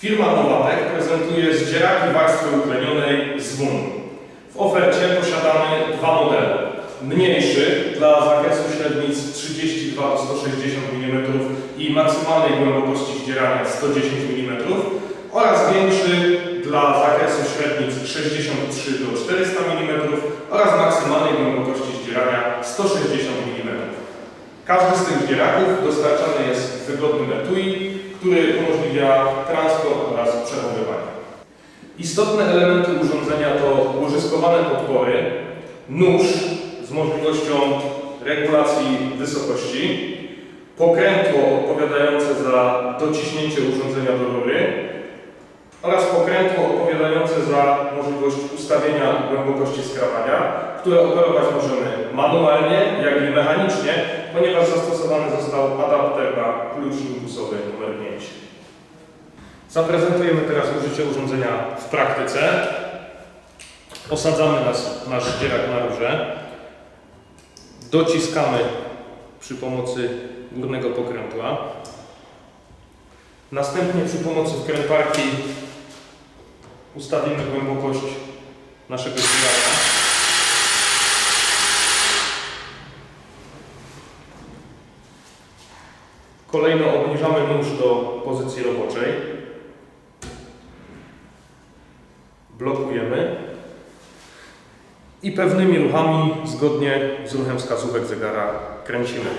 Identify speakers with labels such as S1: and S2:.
S1: Firma Nowatek prezentuje zdzieraki warstwy utlenionej z WUN. W ofercie posiadamy dwa modele. Mniejszy dla zakresu średnic 32 do 160 mm i maksymalnej głębokości zdzierania 110 mm oraz większy dla zakresu średnic 63 do 400 mm oraz maksymalnej głębokości zdzierania 160 mm. Każdy z tych zdzieraków dostarczany jest w wygodnym etui, który umożliwia transport oraz przechowywanie. Istotne elementy urządzenia to łożyskowane podpory, nóż z możliwością regulacji wysokości, pokrętło odpowiadające za dociśnięcie urządzenia do rury oraz pokrętło odpowiadające za możliwość ustawienia głębokości skrawania, które operować możemy manualnie, jak i mechanicznie, ponieważ zastosowany został adapter na klucz impulsowy numer 5. Zaprezentujemy teraz użycie urządzenia w praktyce. Osadzamy nas, nasz zdzierak na rurze. Dociskamy przy pomocy górnego pokrętła. Następnie przy pomocy wkrętarki ustawimy głębokość naszego zdzieraka. Kolejno obniżamy nóż do pozycji roboczej. Blokujemy. I pewnymi ruchami, zgodnie z ruchem wskazówek zegara, kręcimy.